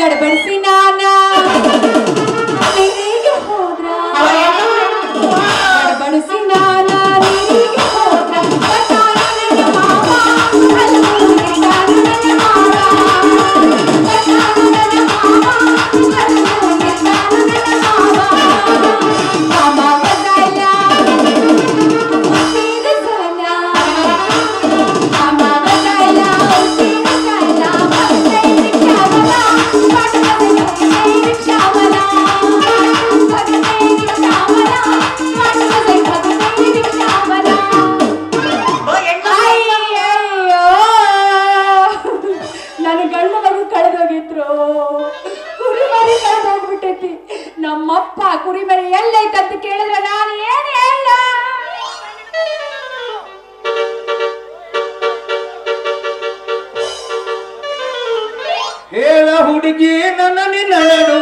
ಗಡಬಡಿಸಿ ನಾನ. ನೀರಿಗೆ ಹೇಳ ಹುಡುಗಿ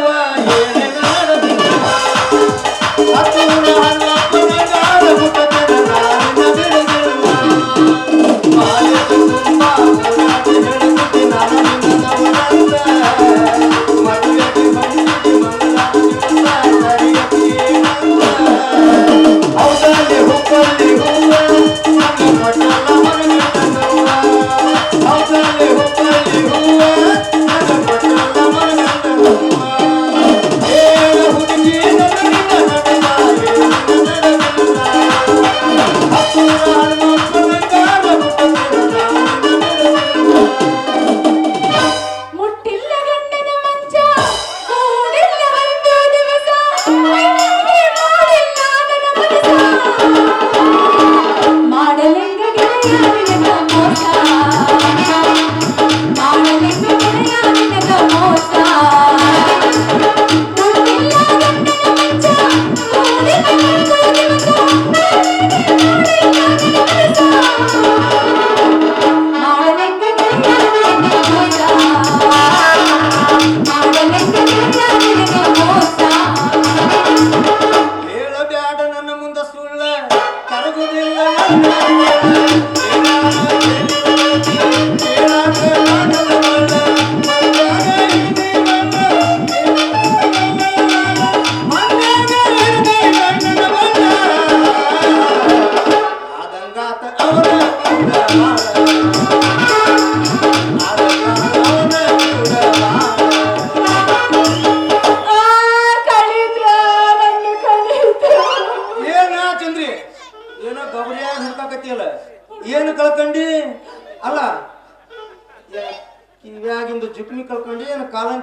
Yeah.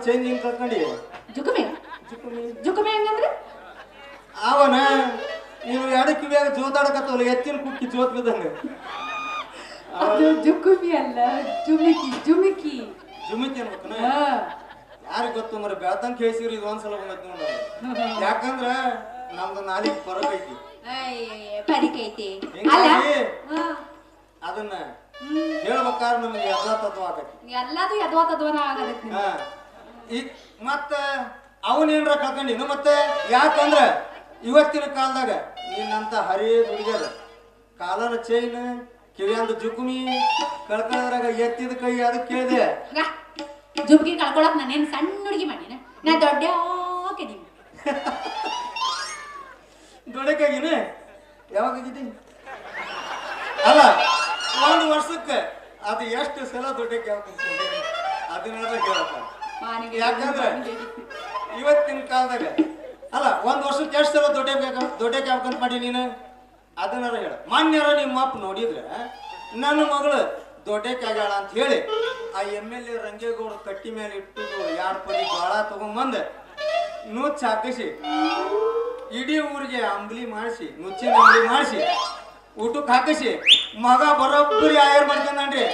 ಚೈನ್ ಏನ್ ಕಳ್ಕೊಂಡಿ ಜುಕುಮೆ ಜುಕ್ಮಿ ಹಂಗಂದ್ರೆ ಅವನ ನೀವು ಎರಡು ಕಿವ್ಯಾಗ ಜೋತಾಡಕತ್ತವಲ್ಲ ಎತ್ತಿನ ಕುಕ್ಕಿ ಜೋತ್ ಬಿದ್ದಂಗ ಅದು ಜುಕುಮಿ ಅಲ್ಲ ಜುಮಿಕಿ ಜುಮಿಕಿ ಜುಮಿಕಿ ಅನ್ಬೇಕನ ಹಾ. ಯಾರಿಗ್ ಗೊತ್ತು ಮರ ಬೆಳ್ತಂಗ್ ಕೇಳಿಸಿರಿ ಇದು ಒಂದ್ಸಲ ಬಂದೈತಿ ನೋಡ ಯಾಕಂದ್ರ ನಮ್ದು ನಾಲಿಗೆ ಅಯ್ಯಯ್ಯ, ಪರಿಕೈತಿ. ಅದನ್ನ. ಹೇಳ್ಬೇಕಾದ್ರೆ ನಮಗೆ ಎಲ್ಲ ತತ್ವ ಆಗತ್ತೆ ಎಲ್ಲಾದ್ರೂ ಯದ್ವಾ ತದ್ವನ ಆಗತ್ತೆ. ಈಗ ಮತ್ತ ಅವನೇನ್ರ ಕಳ್ಕೊಂಡಿನು ಮತ್ತೆ ಯಾಕಂದ್ರ ಇವತ್ತಿನ ಕಾಲದಾಗ ನಿನ್ನಂತ ಹರಿ ಹುಡುಗ್ಯಾರ ಕಾಲನ ಚೈನ್ ಕಿವಿಯಂದ ಜುಕುಮಿ ಕಳ್ಕೊಳ್ಳೋದ್ರಾಗ ಎತ್ತಿದ ಕೈ ಅದು ಕೇಳಿದೆ. ಜುಮ್ಕಿ ಕಳ್ಕೊಳಕ್ ನಾನೇನ್ ಸಣ್ಣ ಹುಡುಗಿ ಮಾಡಿನ. ನಾ ದೊಡ್ಡ ಕೆದಿ ದೊಡ್ಡಕ್ಕಾಗಿನ? ಯಾವಾಗ ಅಲ್ಲ ಒಂದು ವರ್ಷಕ್ಕೆ ಅದು ಎಷ್ಟು ಸಲ ದೊಡ್ಡಕ್ಕೆ ಯಾವಾಗ ಅದನ್ನೆಲ್ಲ ಕೇಳಪ್ಪ. ಯಾಕಂದ್ರೆ ಇವತ್ತಿನ ಕಾಲದಾಗ ಅಲ್ಲ ಒಂದ್ ವರ್ಷಕ್ಕೆ ಎಷ್ಟು ಸಲ ದೊಡ್ಡ ದೊಡ್ಡಕ್ಕೆ ಕಂತ ಮಾಡಿ ನೀನು? ಅದನ್ನಾರ ಹೇಳ. ಮಾನ್ಯರ ನಿಮ್ಮ ಅಪ್ಪ ನೋಡಿದ್ರೆ ನನ್ನ ಮಗಳು ದೊಡ್ಡಕ್ಕೆ ಆಗ್ಯಾಳ ಅಂತ ಹೇಳಿ ಆ ಎಂ ಎಲ್ ಎ ರಂಗೇಗೌಡ ಕಟ್ಟಿ ಮೇಲೆ ಇಟ್ಟು ಎರಡು ಪರಿ ಬಾಳ ತಗೊಂಬಂದ ನುಚ್ಚ ಹಾಕಿಸಿ ಇಡೀ ಊರಿಗೆ ಅಂಬ್ಲಿ ಮಾಡಿಸಿ ನುಚ್ಚಿನ ಅಂಬ್ಲಿ ಮಾಡಿಸಿ ಊಟಕ್ಕೆ ಹಾಕಿಸಿ ಮಗ ಬರೋಬ್ಬರಿ ಆಯರ್ ಮಾಡ್ಕೊಂಡ್ರಿ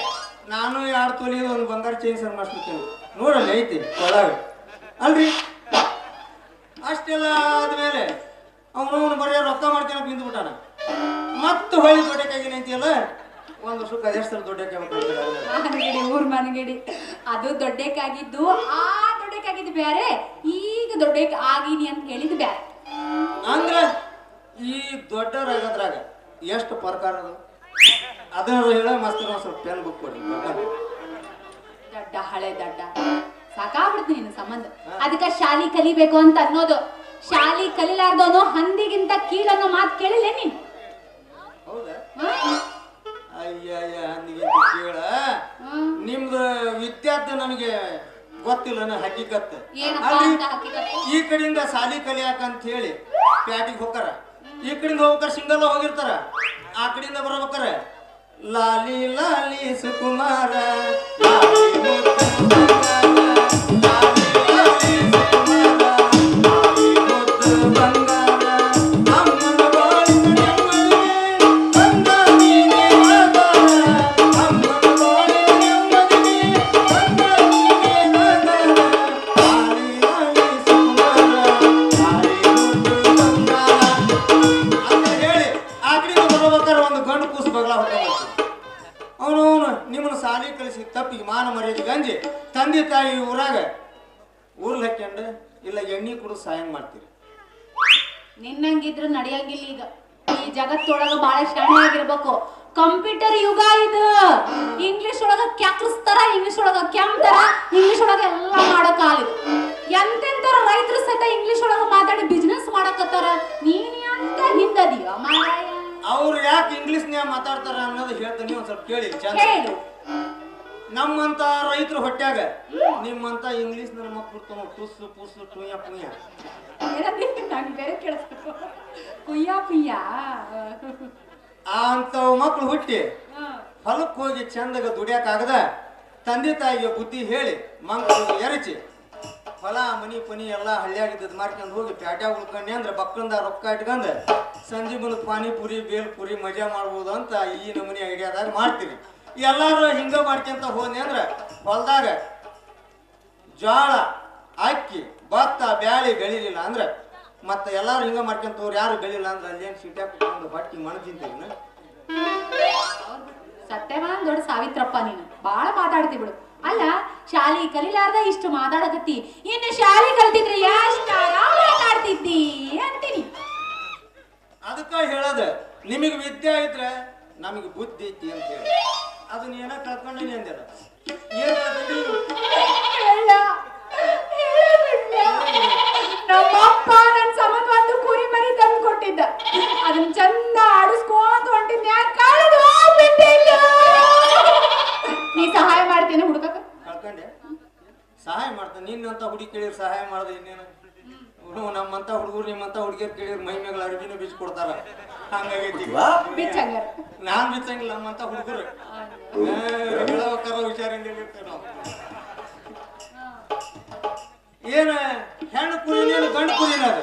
ನಾನು ಎರಡು ತೊಲಿ ಒಂದು ಬಂಗಾರ ಚೇಂಜ್ ಸರ್ ಮಾಡಿಸ್ಬಿಡ್ತೇನೆ ನೋಡಲ್ಲ ಐತಿ ಒಳಗೆ. ಅಲ್ರಿ? ಅಷ್ಟೆಲ್ಲ ಆದ್ಮೇಲೆ ಅವನು ಬರೀ ರೊಕ್ಕ ಮಾಡ್ತೇನೆ ಬಿಂದ್ಬಿಟ್ಟಾನ. ಮತ್ತೆ ಹೊಳಿ ದೊಡ್ಡಕ್ಕಾಗಿ ನಿಂತಿಯಲ್ಲ ಒಂದು ವರ್ಷಕ್ಕೆ ಅದೆಷ್ಟು ಸರ್ ದೊಡ್ಡಕ್ಕೆ ಊರ್ ಮನೆಗೆಡಿ. ಅದು ದೊಡ್ಡಕ್ಕಾಗಿದ್ದು ಆ ದೊಡ್ಡಕ್ಕಾಗಿದ್ದು ಬೇರೆ ಈಗ ದೊಡ್ಡಕ್ಕೆ ಆಗಿನಿ ಅಂತ ಹೇಳಿದ್ ಬೇರೆ ಅಂದ್ರೆ ಈ ದೊಡ್ಡರಾಗದ್ರಾಗ ಎಷ್ಟು ಪ್ರಕಾರ ಅದು ಅದನ್ನ ಹೇಳ ಮಸ್ತ್ ಒಂದ್ ಸ್ವಲ್ಪ ಪೆನ್ ಬುಕ್ ಕೊಡಿ. ದಡ್ಡ ಹಳೆ ದಡ್ಡ. ಸಾಕಾಗ್ಬಿಡ್ತು ನಿನ್ನ ಸಂಬಂಧ. ಅದಕ್ಕ ಶಾಲಿ ಕಲಿಬೇಕು ಅಂತ ಅನ್ನೋದು. ಶಾಲಿ ಕಲಿಲಾರ್ದವನು ಹಂದಿಗಿಂತ ಕೀಳನ್ನೋ ಮಾತು ಕೇಳಿಲ್ಲ ನೀನ್? ಹೌದಾ? ಹಾ? ಅಯ್ಯಯ್ಯ ಅಂದಿಗೆ ಕೇಳ. ನಿಮ್ದು ವಿದ್ಯಾರ್ಥಿ ನನಗೆ ಗೊತ್ತಿಲ್ಲ ಹಕ್ಕಿಕತ್ ಹಕ್ಕಿಕತ್ತ ಅಂತ ಹಕ್ಕಿಕತ್ತು? ಈ ಕಡೆಯಿಂದ ಶಾಲಿ ಕಲಿಯಾಕ ಅಂತ ಹೇಳಿ ಪ್ಯಾಟಿಗೆ ಹೋಗ್ತಾರ. ಈ ಕಡೆಯಿಂದ ಹೋಗ್ತಾರ ಸಿಂಗಲ್ ಹೋಗಿರ್ತಾರ. ಆ ಕಡೆಯಿಂದ ಬರ್ಬೇಕಾರ ಲಾಲಿ ಲಾಲಿ ಸುಕುಮಾರ ತಾಯಿ ಊರಾಗ ಊರ್ಲ್ ಹಾಕ್ಯಂಡು ಇಲ್ಲ ಎಣ್ಣೆ ಕುಡಿದು ಸಹಾಯ ಮಾಡ್ತೀರಿ. ನಿನ್ನಂಗಿದ್ರ ನಡೆಯಂಗಿಲ್ಲ ಈಗ. ಈ ಜಗತ್ತೊಳಗ ಬಹಳ ಶಾಣೆ ಆಗಿರ್ಬೇಕು. ಕಂಪ್ಯೂಟರ್ ಯುಗ ಇದು. ಇಂಗ್ಲಿಷ್ ಒಳಗ ಕ್ಯಾಕ್ರಿಸ್ತಾರ ಇಂಗ್ಲಿಷ್ ಒಳಗ ಕ್ಯಾಂತರ ಇಂಗ್ಲಿಷ್ ಒಳಗ ಎಲ್ಲ ಮಾಡೋ ಆಗಿದೆ ಎಂತೆಂತರ ರೈತರು ಸಹಿತ ಇಂಗ್ಲಿಷ್ ಒಳಗ ಮಾತಾಡಿ ಬಿಸ್ನೆಸ್ ಮಾಡಕತ್ತಾರ? ನೀನ್ ಅಂತ ಹಿಂದದಿಯ ಮಾರಾಯ? ಅವ್ರು ಯಾಕೆ ಇಂಗ್ಲಿಷ್ನ್ಯಾಗ ಮಾತಾಡ್ತಾರ ಅನ್ನೋದು ಹೇಳ್ತೀನಿ ಒಂದ್ ಸ್ವಲ್ಪ ಕೇಳಿ ಚಂದ. ಹೇಳು ನಮ್ಮಂತ ರೈತರು ಹೊಟ್ಯಾಗ ನಿಮ್ಮಂತ ಇಂಗ್ಲಿಷ್ ನನ್ನ ಮಕ್ಕಳು ತಮ್ಮ ಟುಸ್ಸು ಪುಸ್ಸು ಟುಯ್ಯ ಪುಯ್ಯ? ನಂಗ್ ಬೇರೆ ಕೇಳಿಸ್ಬೇಕು. ಕುಯ್ಯ ಪುಯ್ಯ? ಅಂತವ್ ಮಕ್ಳು ಹುಟ್ಟಿ ಹೊಲಕ್ಕೆ ಹೋಗಿ ಚಂದಾಗ ದುಡಿಯಕ್ಕಾಗದ ತಂದೆ ತಾಯಿಗೆ ಬುದ್ಧಿ ಹೇಳಿ ಮಂಗಳು ಎರಚಿ. ಹೊಲ ಮನಿ ಪನಿ ಎಲ್ಲ ಹಳ್ಳಿಯಾಗಿದ್ದದ್ ಮಾರ್ಕೊಂಡು ಹೋಗಿ ಪ್ಯಾಟ್ಯಾಗ ಉಳ್ಕೊಂಡೆ ಅಂದ್ರೆ ಬಕ್ಕಂದ ರೊಕ್ಕ ಇಟ್ಕೊಂಡ್ ಸಂಜೆ ಬಂದು ಪಾನಿಪುರಿ ಬೇಲ್ಪುರಿ ಮಜಾ ಮಾಡ್ಬೋದು ಅಂತ ಈ ನಮೂನಿ ಐಡಿಯಾದಾಗ ಮಾಡ್ತೀವಿ. ಎಲ್ಲಾರು ಹಿಂಗ ಮಾಡ್ಕೊಂತ ಹೋದ್ನಿ ಅಂದ್ರ ಹೊಲ್ದಾಗ ಜೋಳ ಅಕ್ಕಿ ಭತ್ತ ಬ್ಯಾಳಿ ಬೆಳಿಲಿಲ್ಲ ಅಂದ್ರ ಮತ್ತೆ ಎಲ್ಲಾರು ಹಿಂಗ ಮಾಡ್ಕೊಂತ ಯಾರು ಬೆಳಿಲ್ಲ ಅಂದ್ರೆ ಅಲ್ಲೇನ್ ಸಿಟ್ಯಾಗ ಬಟ್ಟಿ ಮಣ್ಣು ತಿಂತೀವಿ ಸತ್ಯವಾನ್ ದೊಡ್ಡ ಸಾವಿತ್ರಪ್ಪ ನೀನು. ಬಾಳ ಮಾತಾಡ್ತಿ ಬಿಡು. ಅಲ್ಲ ಶಾಲಿ ಕಲಿಲಾರ್ದ ಇಷ್ಟು ಮಾತಾಡಕತ್ತಿ. ಇನ್ನು ಶಾಲಿ ಕಲ್ತಿದ್ರೆ ಎಷ್ಟ ಮಾತಾಡ್ತಿದ್ದಿ ಅಂತೀನಿ. ಅದಕ್ಕ ಹೇಳದ ನಿಮಗೆ ವಿದ್ಯೆ ಇದ್ರೆ ನಮಗೆ ಬುದ್ಧಿ ಐತಿ ಅಂತ ಹೇಳಿ. ಅದನ್ನ ಏನ ಕಳ್ಕೊಂಡೀನಿ ಅಂದ್ಯಾರ. ಏನ್ ಕಳ್ಕೊಂಡಿ? ಹೇಳ ಹೇಳಬಿಡ್ಲ. ನಮ್ಮಪ್ಪ ನನ್ ಒಂದು ಕುರಿ ಮರಿ ತಂದು ಕೊಟ್ಟಿದ್ದ. ಅದನ್ನ ಚಂದ ಆಡಿಸ್ಕೋತ ಹೊಂಟಿದ್ನ. ಕಾಳದು ಹೋಗ್ಬಿಟ್ಟಿಲ್ಲ ನೀ ಸಹಾಯ ಮಾಡ್ತೀನಿ ಹುಡುಕಕ ಕಳ್ಕೊಂಡೆ? ಸಹಾಯ ಮಾಡ್ತಾನೆ. ನಿನ್ನಂತ ಹುಡುಗಿ ಕೇಳಿ ಸಹಾಯ ಮಾಡ್ದೆ ಇನ್ನೇನು? ನಮ್ಮಂತ ಹುಡುಗರು ನಿಮ್ಮಂತ ಹುಡುಗಿಯರ್ ಕೇಳಿರ್ ಮೈ ಮೇಲೆ ಅರ್ಬಿನೂ ಬೀಚ್ ಕೊಡ್ತಾರ. ಹಂಗಾಗೈತಿ ಬಿಚ್ಚಂಗಾರ. ನಾನ್ ಬಿಚ್ಚಂಗಿಲ್ಲ ನಮ್ಮಂತ ಹುಡುಗರು. ಹೇಳಬೇಕಾರ ನಾವು. ಏನ ಹೆಣ್ಣು ಕುರಿನೇನು ಗಂಡು ಕುರಿನ ಅದು?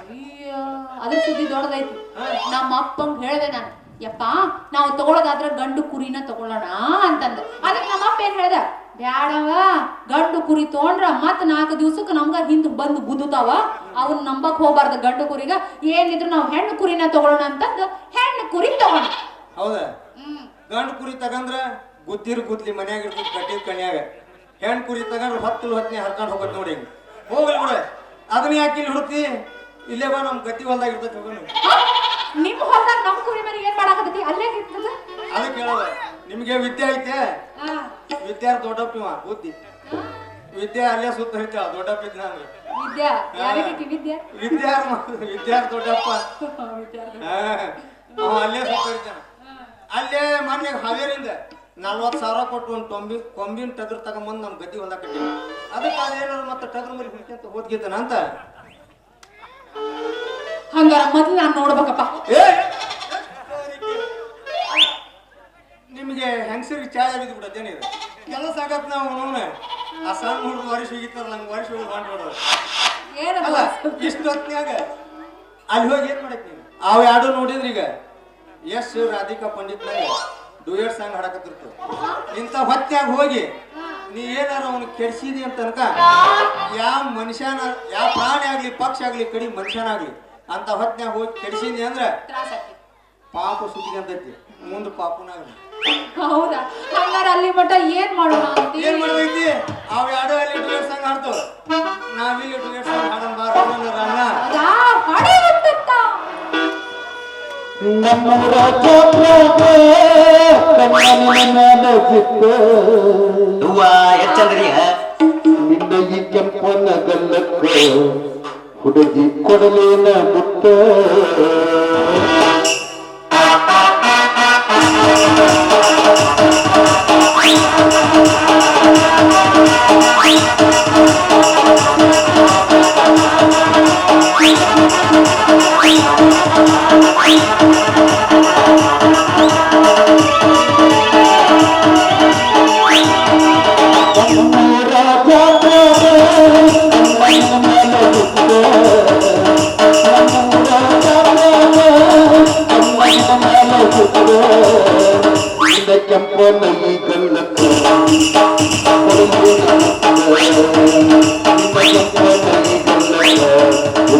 ಅಯ್ಯೋ, ಅದ್ರ ಸುದ್ದಿ ದೊಡ್ಡದೈತಿ ನಮ್ಮ ಅಪ್ಪಂಗ್ ಹೇಳ್ದೆ ನಾನು ಯಪ್ಪ ನಾವು ತಗೊಳ್ಳೋದಾದ್ರ ಗಂಡು ಕುರಿನ ತಗೊಳ್ಳೋಣ ಅಂತಂದ. ಅದಕ್ಕೆ ನಮ್ಮ ಅಪ್ಪ ಏನ್ ಹೇಳ್ದ? ಬ್ಯಾಡವ ಗಂಡು ಕುರಿ ತೊಗೊಂಡ್ರ ಮತ್ ನಾಲ್ಕು ದಿವ್ಸಕ್ಕೆ ನಮ್ಗ ಹಿಂದ್ ಬಂದು ಗುದ್ದುತಾವ. ಅವನ್ ನಂಬಕ್ ಹೋಗ್ಬಾರ್ದು ಗಂಡು ಕುರಿಗ. ಏನಿದ್ರು ನಾವು ಹೆಣ್ಣು ಕುರಿನ ತಗೊಳ್ಳೋಣ ಅಂತಂದು ಹೆಣ್ಣು ಕುರಿ ತಗೊಂಡ. ಹೌದಾ? ಗಂಡು ಕುರಿ ತಗಂದ್ರ ಗುದ್ದಿರ್ ಗುದ್ಲಿ ಮನ್ಯಾಗ ಇರ್ತದ ಕಟ್ಟಿದ ಕಣ್ಯಾಗ. ಹೆಣ್ಣು ಕುರಿ ತಗಂಡ್ರ ಹತ್ತು ಹತ್ತನೇ ಹರ್ಕೊಂಡು ಹೋಗತ್ ನೋಡಿ ಹಿಂಗ್. ಹೋಗಲ್ ಬಿಡ. ಅದನ್ನ ಯಾಕೆ ಇಲ್ಲಿ ಹುಡುಕ್ತಿ? ಇಲ್ಲೇ ಬಾ ನಮ್ ಗತಿ ಹೊಲ್ದಾಗ ಇರ್ತೈತಿ ಹೋಗೋಣ? ನಿಮ್ ಹೊಲ್ದಾಗ ನಮ್ ಕುರಿ ಮನೆಗೆ ಏನ್ ಮಾಡಾಕತ್ತೈತಿ? ಅಲ್ಲೇ ಇರ್ತದ? ಅದಕ್ಕೆ ಹೇಳೋದ. ನಿಮ್ಗೆ ವಿದ್ಯೆ ಐತೆ? ವಿದ್ಯೆ ದೊಡ್ಡಪ್ಪ ಇವ? ಬುದ್ಧಿ. ವಿದ್ಯೆ ಅಲ್ಲೇ ಸುತ್ತ ಹೇಳ್ತಾಳ ದೊಡ್ಡಪ್ಪ ಇದ್ದ ಅಂದ್ರೆ ವಿದ್ಯಾ? ವಿದ್ಯಾ? ದೊಡ್ಡಪ್ಪ? ಅವ ಅಲ್ಲೇ ಸುತ್ತ ಹೇಳ್ತಾನ. ಅಲ್ಲೇ ಮೊನ್ನೆ ಹಾವೇರಿಂದ ನಲ್ವತ್ತು ಸಾವಿರ ಕೊಟ್ಟು ಒಂದು ಕೊಂಬಿ ಕೊಂಬಿನ ಟಗರ್ ತಗೊಂಬಂದು ನಮ್ಮ ಗದ್ದಿ ಹೊಲ ಕಟ್ಟಿ ಅದಕ್ಕೆ ಅದೇನಾದ್ರು ಮತ್ತೆ ಟಗರ್ ಮರಿ ಹಿಡ್ಕೊಂತ ಹೋದ್ಗಿದ್ದಾನ ಅಂತ? ಹಂಗಾರ ಮೊದ್ಲು ನಾನ್ ನೋಡ್ಬೇಕಪ್ಪ. ಏ! ನಿಮಗೆ ಹೆಂಗಸರಿಗೆ ಚಾಯ್ ಆಗಿದ್ದು ಬಿಡತ್ತೇನಿದೆ ಕೆಲಸ ಸಾಕತ್ ನಾವು ಆ ಸಣ್ಣ ಹುಡುಗ ವರ್ಷ ಹೋಗಿತ್ತಾರ ನಂಗೆ ವರ್ಷ ಹೋಗಿ ಹೊಂಟೋಡು ಏನಪ್ಪ ಅಲ್ಲ ಇಷ್ಟು ಹೊತ್ನ್ಯಾಗ ಅಲ್ಲಿ ಹೋಗಿ ಏನ್ ಮಾಡಕ್ ನೀನು? ಅವ್ ಯಾರು ನೋಡಿದ್ರಿ ಈಗ. ಎಸ್ ರಾಧಿಕಾ ಪಂಡಿತ್ನಾಗ ಡೂಯರ್ ಸಾಂಗ್ ಹಾಡಕತ್ತಿರ್ತು. ಇಂಥ ಹೊತ್ನ್ಯಾಗ ಹೋಗಿ ನೀ ಏನಾರ ಅವನು ಕೆಡ್ಸಿದಿ ಅಂತ ಅನ್ಕ ಯಾವ ಮನುಷ್ಯನ ಯಾವ ಪ್ರಾಣಿ ಆಗ್ಲಿ ಪಕ್ಷ ಆಗ್ಲಿ ಕಡಿ ಮನುಷ್ಯನಾಗ್ಲಿ ಅಂತ ಹೊತ್ನ್ಯಾಗ ಹೋಗಿ ಕೆಡ್ಸಿದಿ ಅಂದ್ರೆ ಪಾಪ ಸುದ್ದಿ ಅಂತೈತಿ ಮುಂದ ಪಾಪನಾಗ ಹೌದಾ? ಹಂಗಾರ ಅಲ್ಲಿ ಮಟ್ಟ ಏನ್ ಮಾಡೋಣ ಅಂತಿ ಏನ್ ಅವ್ ಅಲ್ಲಿ ಸಾಂಗ್ ಹಾಡ್ತಾವ. ನಾವಿಲ್ಲಿ ಸಾಂಗ್ ನಮ್ಮೂರ ಕಣ್ಣನ ನೆನಪಿತ್ತು ಹೂವ ಎಷ್ಟ್ ಹುಡುಗಿ ಕೊಡಲೇನ ಮುತ್ತ.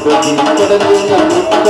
ಮುತ್ತ.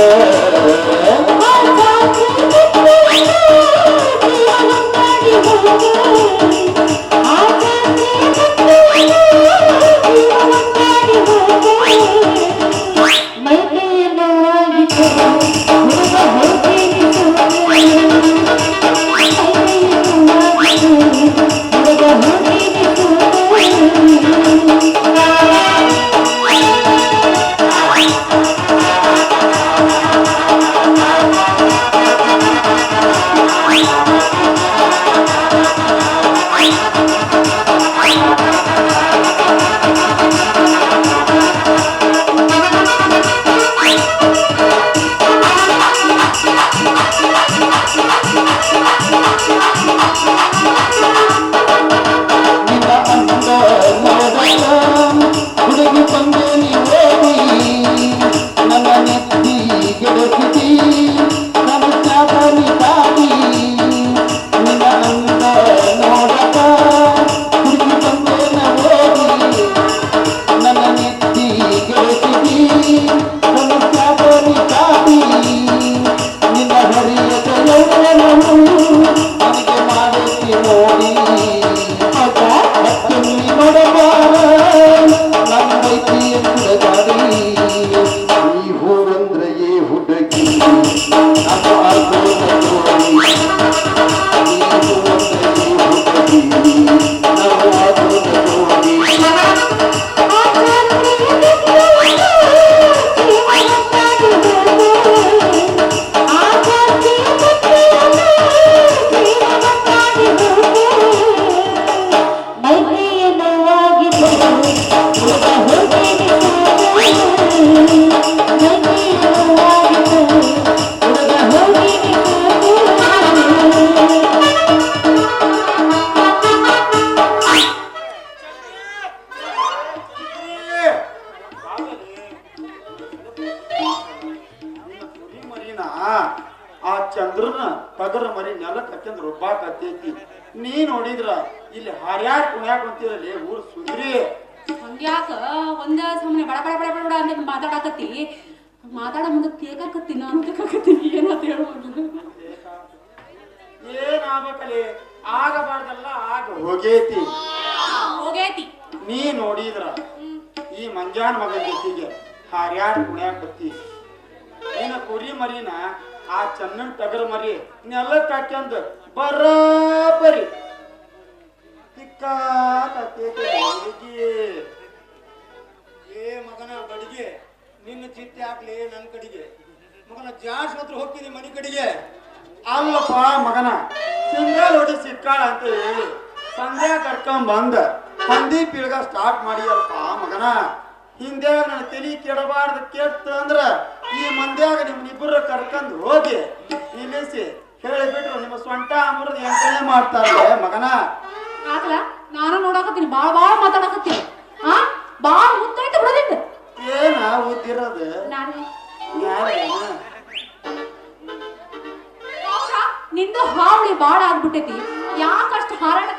ಮಂಜಾನ ಮಗನ ಜೊತೆಗೆ ಹಾರ್ಯಾಡ್ ಕುಣ್ಯಾಕ್ ಬತ್ತಿ ನಿನ್ನ ಕುರಿ ಮರಿನ, ಆ ಚನ್ನನ್ ಟಗರ ಮರಿ ನೆಲಕ್ಕೆ ಹಾಕ್ಯಂದ್ ಬರಾಬರಿ. ಏ ಮಗನ ಬಡಿಗೆ ನಿನ್ನ ಚಿತ್ತೆ ಹಾಕ್ಲಿ ನನ್ನ ಕಡೆಗೆ. ಮಗನ ಜಾಸ್ ಹತ್ರ ಹೋಗ್ತೀನಿ ಮನೆ ಕಡೆಗೆ. ಅಲ್ಲಪ್ಪ ಮಗನ, ಸಿಂಗಲ್ ಹೊಡಿ ಸಿಕ್ಕಾಳ ಅಂತ ಹೇಳಿ ಸಂಧ್ಯಾ ಕರ್ಕೊಂಡ್ ಬಂದ. ಹಂದಿ ಪಿಳ್ಗ ಸ್ಟಾರ್ಟ್ ಮಾಡಿ ಅಲ್ಪ ಮಗನ. ಹಿಂದೆ ನನ್ನ ತಲೆ ಕೆಡಬಾರ್ದು ಕೆಟ್ಟ ಅಂದ್ರ ಈ ಮಂದ್ಯಾಗ ನಿಮ್ಮನಿಬ್ಬರ ಕರ್ಕೊಂಡ್ ಹೋಗಿ ನಿಲ್ಲಿಸಿ ಹೇಳಿಬಿಟ್ರು ನಿಮ್ಮ ಸ್ವಂಟ ಅಮೃತ ಎಂಟನೇ ಮಾಡ್ತಾರೆ. ಮಗನ. ಆಕಲ ನಾನು ನೋಡಾಕತ್ತೀನಿ ಬಾಳ ಬಾಳ ಮಾತಾಡಕತ್ತೀನಿ. ಹಾ ಬಾಳ ಮುತ್ತೈತೆ ಬಿಡೋದಿಟ್ಟು ಏನ? ಹೌದಾ? ನಿಂದು ಹಾವಳಿ ಬಾಳ ಆಗ್ಬಿಟ್ಟೈತಿ. ಯಾಕಷ್ಟು ಹಾರಾಡ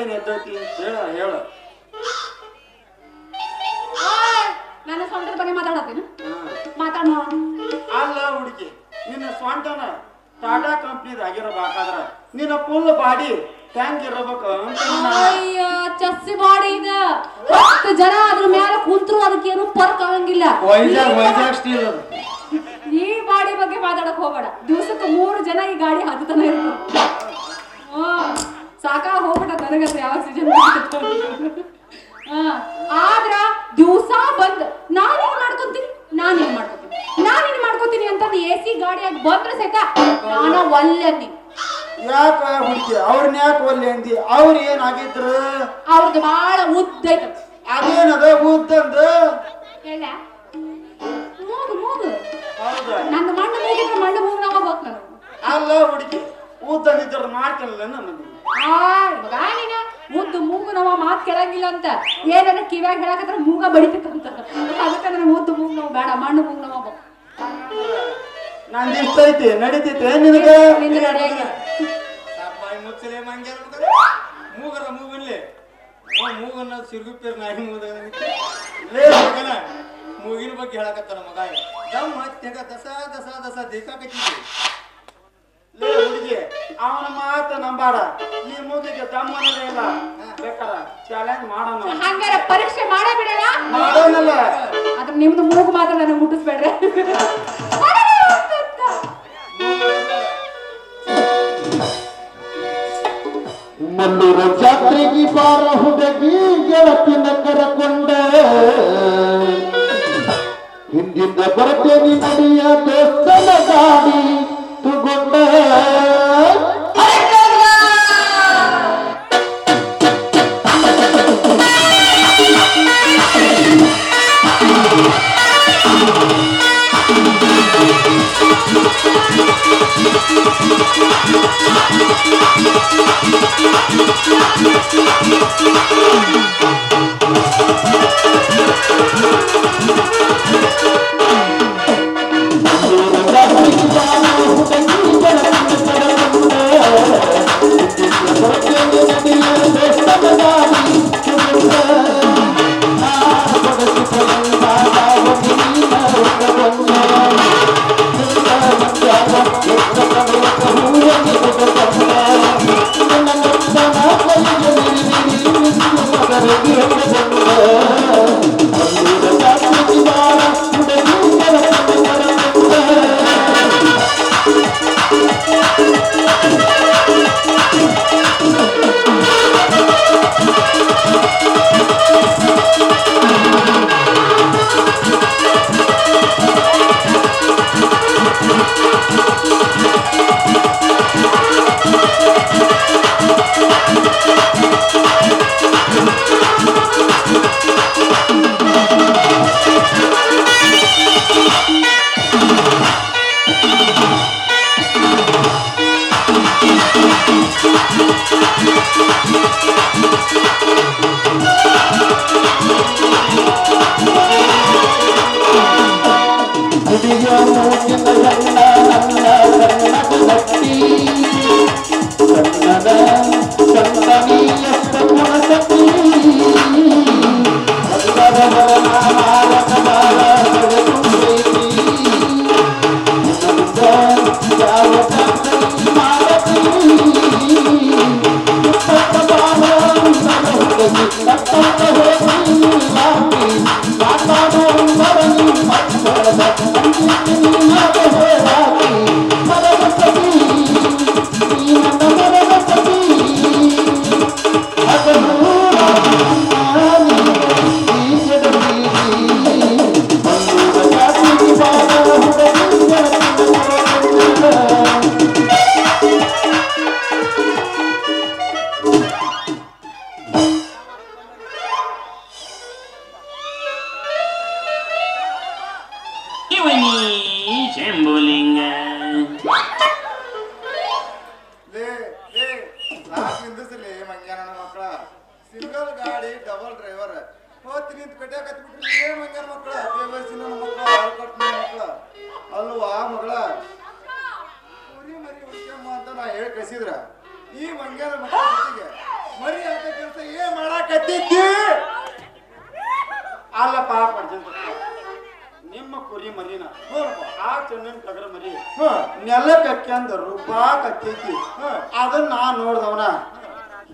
ಏನ್ ಎದ್ದೈತಿ ಹೇಳ ಹೇಳ. ನನ್ನ ಸ್ವಂತದ ಬಗ್ಗೆ ಮಾತಾಡತ್ತೀನಿ. ಮಾತಾಡ ಅಲ್ಲ ಹುಡುಗಿ ನಿನ್ನ ಸ್ವಂಟನ ಟಾಟಾ ಕಂಪ್ನಿದ ಆಗಿರಬೇಕಾದ್ರ ನಿನ್ನ ಫುಲ್ ಬಾಡಿ ಟ್ಯಾಂಕ್ ಇರಬೇಕು ಅಯ್ಯ ಚಸ್ಸಿ ಬಾಡಿ ಇದ. ಹತ್ತು ಜನ ಅದ್ರ ಮ್ಯಾಲ ಕುಂತ್ರು ಅದಕ್ಕೇನು ಪರ್ಕ್ ಆಗಂಗಿಲ್ಲ. ವೈಜಾಗ್ ವೈಜಾಗ್ ಸ್ಟೀಲ್ ಅದು. ಈ ಬಾಡಿ ಬಗ್ಗೆ ಮಾತಾಡಕ್ ಹೋಗಬೇಡ. ದಿವಸಕ್ಕೆ ಮೂರು ಜನ ಈ ಗಾಡಿ ಹತ್ತತನ ಇರ್ತಾರೆ. ಸಾಕಾ ಹೋಗ್ಬಿಟ್ಟ ನನಗಂತ ಯಾವ ಸೀಸನ್ ಆದ್ರ ದಿವಸ ಬಂದ್ ನಾನೇನ್ ಮಾಡ್ಕೊಂತೀನಿ? ಏನ್ ಮಾಡ್ಕೊತೀನಿ? ನಾನೇನ್ ಮಾಡ್ಕೊತೀನಿ ಅಂತಂದು ಎ ಸಿ ಗಾಡಿಯಾಗ ಬಂದ್ರೆ ಸಹಿತ ನಾನ ಒಲ್ಲೆ ಅಂದಿ ಯಾಕ ಹುಡುಗಿ ಅವ್ರನ್ನ ಯಾಕೆ ಒಲ್ಲೆ ಅಂದಿ? ಅವ್ರ ಏನಾಗಿದ್ರು ಅವ್ರದ್ದು ಬಾಳ ಉದ್ದ ಐತ. ಅದೇನದ ಉದ್ದಂದ ಹೇಳ. ಮೂಗು ಮೂಗು. ನನ್ನ ಮಣ್ಣು ಮೂಗಿದ್ರೆ ಮಣ್ಣು ಮೂಗು ನಾವ ಬೇಕು ನಾನು. ಅಲ್ಲ ಹುಡುಗಿ ಉದ್ದಂದಿದ್ರ ಮಾಡ್ತಿಲ್ಲ ನನಗೆ ಇವಾಗ ನೀನ ಮುದ್ದು ಮೂಗು ನಮ್ಮ ಮಾತ್ ಕೇಳಂಗಿಲ್ಲ ಅಂತ. ಏನಾರ ಕಿವ್ಯಾಗ ಹೇಳಕತ್ರ ಮೂಗ ಬಡಿತಂತ ಅದಕ್ಕೆ ಮುದ್ದು ಮೂಗು ನಾವು ಬೇಡ ಮಣ್ಣು ಮೂಗು ನಮ್ಮ ನಂದು ಇಷ್ಟ ಐತಿ ನಡೀತೈತೆ ನಿನಗೆ? ಮುಚ್ಚಲೆ ಮಂಗ್ಯಾರ ಮೂಗರ ಮೂಗಿಲ್ಲಿ. ಮೂಗನ್ನ ಸಿರುಗುಪ್ಪಿರ ನಾಯಿ ಮೂಗನ ಮೂಗಿನ ಬಗ್ಗೆ ಹೇಳಕತ್ತಾನ ಮಗ. ದಮ್ ಹತ್ಯಾಗ ದಸ ದಸ ದಸ ದೇಕಾಕತ್ತಿದ್ದೆ ಲೇ ಹುಡುಗಿ ಅವನ ಮಾತ ನಂಬಾಡ. ಈ ಮೂಗಿಗೆ ದಮ್ ಅನ್ನೋದೇ ಇಲ್ಲ. ಬೇಕಾರ ಚಾಲೆಂಜ್ ಮಾಡೋಣ. ಹಂಗಾರ ಪರೀಕ್ಷೆ ಮಾಡೇ ಬಿಡೋಣ ಮಾಡೋಣಲ್ಲ. ಅದ್ರ ನಿಮ್ದು ಮೂಗು ಮಾತ್ರ ನನಗೆ ಮುಟ್ಟಿಸ್ಬೇಡ್ರಿ. ಮಲ್ಲೂರ ಜಾತ್ರೆಗೆ ಬಾರ ಹುಡುಗಿ ಗೆಳತಿನ ಕರಕೊಂಡೆ ಹಿಂದಿಂದ ಬರ್ತೇನೆ ನಡಿಯ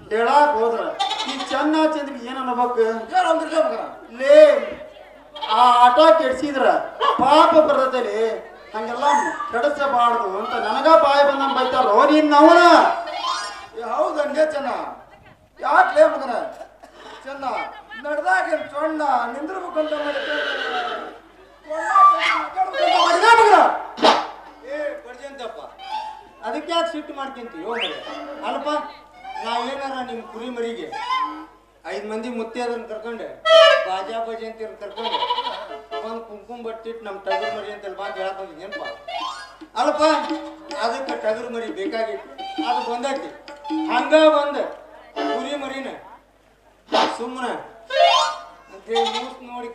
ಹೇಳಾಕ್ ಹೋದ್ರ ಈ ಚೆನ್ನ ಚಂದ್ರಿಗೆ ಏನ್ ಅನ್ಬೇಕು? ಲೇ ಆ ಆಟ ಕೆಡ್ಸಿದ್ರ ಪಾಪ ಬರ್ತದಲ್ಲಿ ಹಂಗೆಲ್ಲ ಕೆಡಿಸಬಾರ್ದು ಅಂತ ನನಗ ಬಾಯಿ ಬಂದ ಬೈತಾರೋ ನೀನ್ ಅವನ ಏ, ಹೌದಂಗೆ ಚೆನ್ನ. ಯಾಕ್ಲೇ ಮಗನ? ಚೆನ್ನ ನಡ್ದಾಗ ಸೊಣ್ಣ ನಿಂದಿರ್ಬೇಕಂತ ಅದಕ್ಕೆ ಯಾಕೆ ಸಿಟ್ಟು ಮಾಡ್ಕೊಂತೀವಿ ಹೋಗಿ ಅಲ್ಪ ಏನಾರ ನಿಮ್ಮ ಕುರಿ ಮರಿಗೆ ಐದು ಮಂದಿ ಮುತ್ತೆ ಅದನ್ನ ಕರ್ಕೊಂಡೆ, ಬಾಜಾ ಬಾಜಿ ಅಂತ ಕರ್ಕೊಂಡೆ, ಒಂದು ಕುಂಕುಮ ಬಟ್ಟಿಟ್ಟು ನಮ್ಮ ಟಗರ್ ಮರಿ ಅಂತ ಬಂದು ಹೇಳಕ್ ಏನ್ಪ? ಅಲ್ಪ ಅದಕ್ಕೆ ಟಗರ್ ಮರಿ ಬೇಕಾಗಿತ್ತು. ಅದು ಬಂದೈತಿ. ಹಂಗ ಬಂದ ಕುರಿ ಮರಿನ ಸುಮ್ಮನೆ ಅಂತೇಳಿ ಮೂಸ್ ನೋಡಿ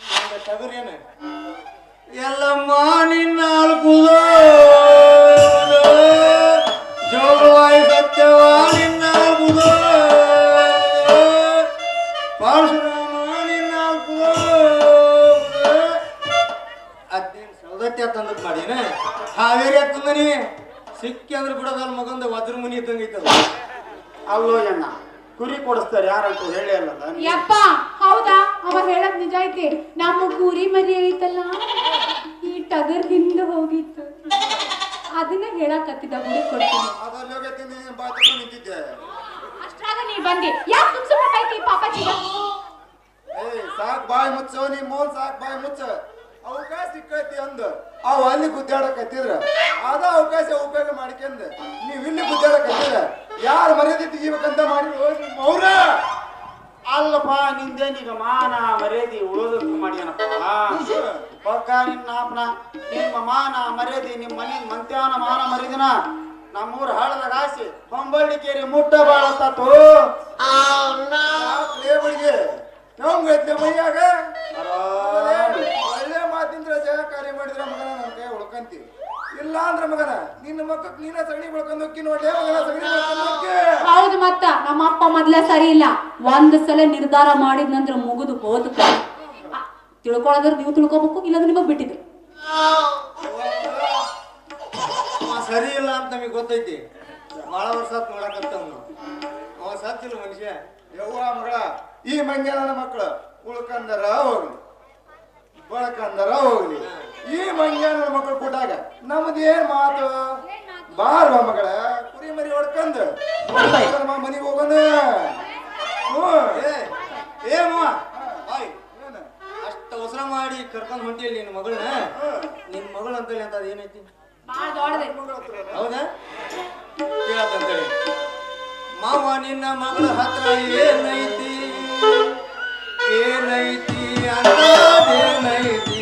ನಂಗ ಟಗರ್ ಏನ? ಎಲ್ಲಮ್ಮ, ನಿನ್ನ ಅಲ್ಕುದೋ ತಂದನಿ ಸಿಕ್ಕಿ ಅಂದ್ರೆ ಬಿಡೋದಲ್ಲ ಮಗಂದ ವಜ್ರ ಮುನಿ ಇದ್ದಂಗೆ ಅಲ್ಲೋ ಅಣ್ಣ ಕುರಿ ಕೊಡಿಸ್ತಾರೆ ಯಾರಂತ ಹೇಳಿ ಅಲ್ಲದ ಯಪ್ಪ ಹೌದಾ? ಅವ ಹೇಳದ್ ನಿಜ ಐತಿ. ನಮ್ಮ ಕುರಿ ಮರಿ ಐತಲ್ಲ ಈ ಟಗರ್ ಹಿಂದೆ ಹೋಗಿತ್ತು. ಅದನ್ನ ಹೇಳಕತ್ತಿದ್ದ ಹುಡುಗ ಕೊಡ್ತೀನಿ. ಅದ್ರಲ್ಲಿ ನಿಂತಿದ್ದೆ. ಅಷ್ಟ್ರಾಗ ನೀ ಬಂದಿ. ಯಾಕೆ ಸುಮ್ ಸುಮ್ಮನೆ ಏಯ್ ಸಾಕ್ ಬಾಯ್ ಮುಚ್ಚೋ ನೀ ಮೋಲ್ ಸಾಕ್ ಬಾಯ್ ಮುಚ್ಚ. ಅವಕಾಶ ಸಿಕ್ಕೈತಿ ಅಂದ. ಅವ್ ಅಲ್ಲಿ ಗುದ್ದಾಡಕತ್ತಿದ್ರ. ಅದ ಅವಕಾಶ ಉಪಯೋಗ ಮಾಡ್ಕೊಂಡ್. ನೀವ್ ಇಲ್ಲಿ ಗುದ್ದಾಡಕತ್ತಿದ್ರ. ಯಾರ ಮರ್ಯಾದೆ ತೆಗಿಬೇಕಂತ ಮಾಡಿ ಅವ್ರ? ಅಲ್ಲಪ್ಪ ನಿಂದೇನೀಗ ಮಾನ ಮರ್ಯಾದೆ ಉಳಿದಕ್ಕೆ ಮಾಡ್ಯಾನಪ್ಪ ಪಕ್ಕ ನಿನ್ನ ಅಪ್ಪನ ನಿಮ್ಮ ಮಾನ ಮರ್ಯಾದೆ ನಿಮ್ಮ ಮನೆ ಮಂತ್ಯಾನ ಮಾನ ಮರ್ಯಾದಿನ ನಮ್ಮೂರ ಹಾಳದ ಆಸೆ ಹೊಂಬಳ್ಳಿ ಕೇರಿ ಮುಟ್ಟ ಬಾಳತ್ತಾತು ಲೇಬಳಿಗೆ ನಮ್ಗೆ ಮೈಯಾಗ? ಮಾಡಿದ್ರ ಮಗನ ನನ್ನ ಕೈ ಉಳ್ಕಂತೀವಿ ಇಲ್ಲ ಅಂದ್ರ ಮಗನ ನಿನ್ನ ಮಕ್ಕಕ್ಕೆ ನೀನ ಸಗಣಿ ಬೆಳ್ಕೊಂಡ್ ನೋಡಿ ಮಗನ ಸಗಣಿ ಹೌದು ಮತ್ತ ನಮ್ಮ ಅಪ್ಪ ಮೊದ್ಲೇ ಸರಿ ಇಲ್ಲ. ಒಂದ್ ಸಲ ನಿರ್ಧಾರ ಮಾಡಿದ್ನಂದ್ರ ಮುಗಿದು ಹೋದ ತಿಳ್ಕೊಳ್ಳೋದ್ರ ನೀವು ತಿಳ್ಕೊಬೇಕು ಇಲ್ಲಾಂದ್ರೆ ನಿಮಗ್ ಬಿಟ್ಟಿದ್ರು. ಸರಿ ಇಲ್ಲ ಅಂತ ನಮಗ್ ಗೊತ್ತೈತಿ. ಬಹಳ ವರ್ಷ ನಾವು ಅವ ಸತ್ತಿಲ್ಲ ಮನುಷ್ಯ. ಯವ್ವ ಮಗಳ ಈ ಮಂಗ್ಯ ನನ್ನ ಮಕ್ಕಳು ಉಳ್ಕಂದರ ಹೋಗ್ಲಿ. ಬಳಕಂದರ ಹೋಗ್ಲಿ. ಈ ಮಂಗ್ಯಾನ ಮಕ್ಕಳು ಕೊಟ್ಟಾಗ ನಮ್ದು ಏನ್ ಮಾತು? ಬಾರ ಮಗಳ ಕುರಿ ಮರಿ ಹೊಡ್ಕಂದ. ಮನಿಗೆ ಹೋಗೋಣ. ಹ್ಞೂ. ಏ ಏ ಮಾವ. ಬಾಯ್. ಅಷ್ಟ ಅವಸರ ಮಾಡಿ ಕರ್ಕೊಂಡ್ ಹೊಂಟಿಯಲ್ಲಿ ನಿನ್ ಮಗಳನ್ನ? ನಿನ್ ಮಗಳು ಅಂತೇಳಿ ಅಂತ ಏನೈತಿ? ಹೌದಾ? ಕೇಳತ್ತಂತೇಳಿ. ಮಾವ ನಿನ್ನ ಮಗಳ ಹತ್ರ ಏನೈತಿ? ಏನೈತಿ ಅಂತ ಮಾವ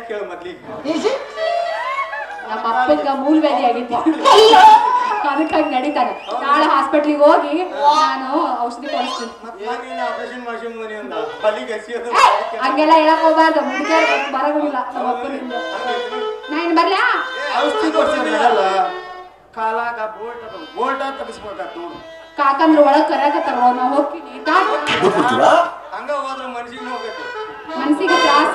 ಯಾಕೆ ಹೇಳು ಮೊದ್ಲಿಗೆ ನಮ್ಮ ಅಪ್ಪಂಗ ಮೂಲ ವ್ಯಾಧಿ ಆಗೈತಿ ಅದಕ್ಕಾಗಿ ನಡೀತಾನೆ. ನಾಳೆ ಹಾಸ್ಪಿಟ್ಲಿಗೆ ಹೋಗಿ ನಾನು ಔಷಧಿ ಕೊಡಿಸ್ತೀನಿ. ಮತ್ತೇನೇನು ಆಪರೇಷನ್ ಮಾಡ್ಸಿಮ್ ಮನೆ ಅಂತ. ಬಲಿಗೆ ಎಸಿಯೋದು ಹಂಗೆಲ್ಲ ಹೇಳಕ್ ಹೋಗ್ಬಾರ್ದು. ಮುಗಿದ ಬರಂಗಿಲ್ಲ ನಮ್ಮ ಅಪ್ಪನಿಂದ. ನಾನು ಬರ್ಲ್ಯಾ ಔಷಧಿ ಕೊಡ್ಸಿದ್ರೆ ಅಲ್ಲ ಕಾಲಾಗ ಬೋಲ್ಟ್ ಬೋಲ್ಟ್ ತಪ್ಪಿಸ್ಬೇಕಾಗ್ತ ನೋಡು. ಕಾಕಂದ್ರ ಒಳಗ್ ಕರಕತ್ತಾರ ನಾ ಹೋಗ್ತೀನಿ. ಹಂಗ ಹೋದ್ರೆ ಮನ್ಸಿಗೆ ಹೋಗ್ಬೇಕು ಮನ್ಸಿಗೆ ತ್ರಾಸ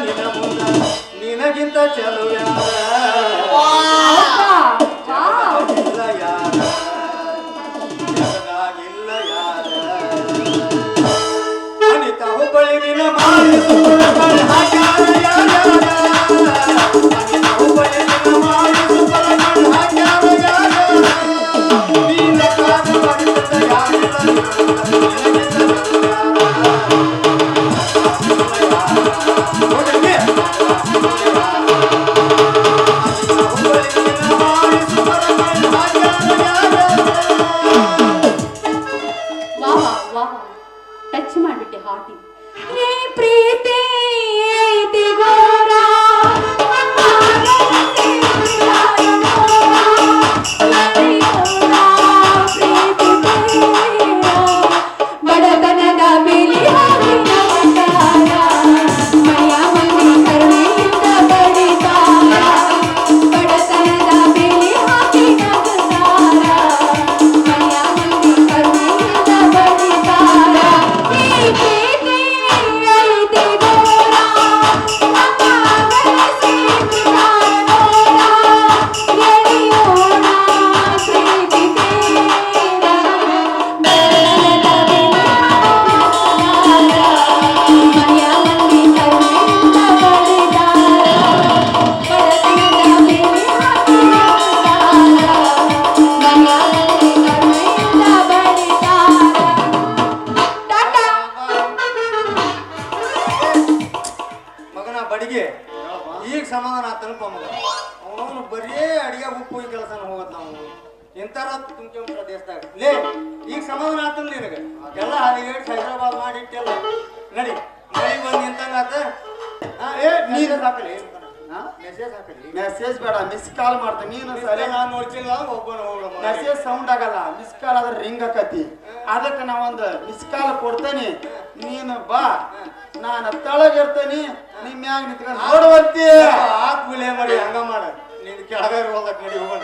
ನಿನ ಮುನ್ನ ನಿನಗಿಂತ ಚಲುವ ನಿಸ್ಕಾಲ ಕೊಡ್ತೇನೆ, ನೀನು ಬಾ. ನಾನು ತಳಗಿರ್ತೇನೆ ನಿಮ್ಮ ಮ್ಯಾಗ ನಿಂತ್ಕೊಂಡು ನೋಡುವಂತಿ. ಹಾಕ್ಬಿಳೆ ಮಾಡಿ ಹಂಗ ಮಾಡ. ನಿನ್ ಕೆಳಗೆ ಹೋಗಕ್ ನೋಡಿ ಹೋಗೋಣ.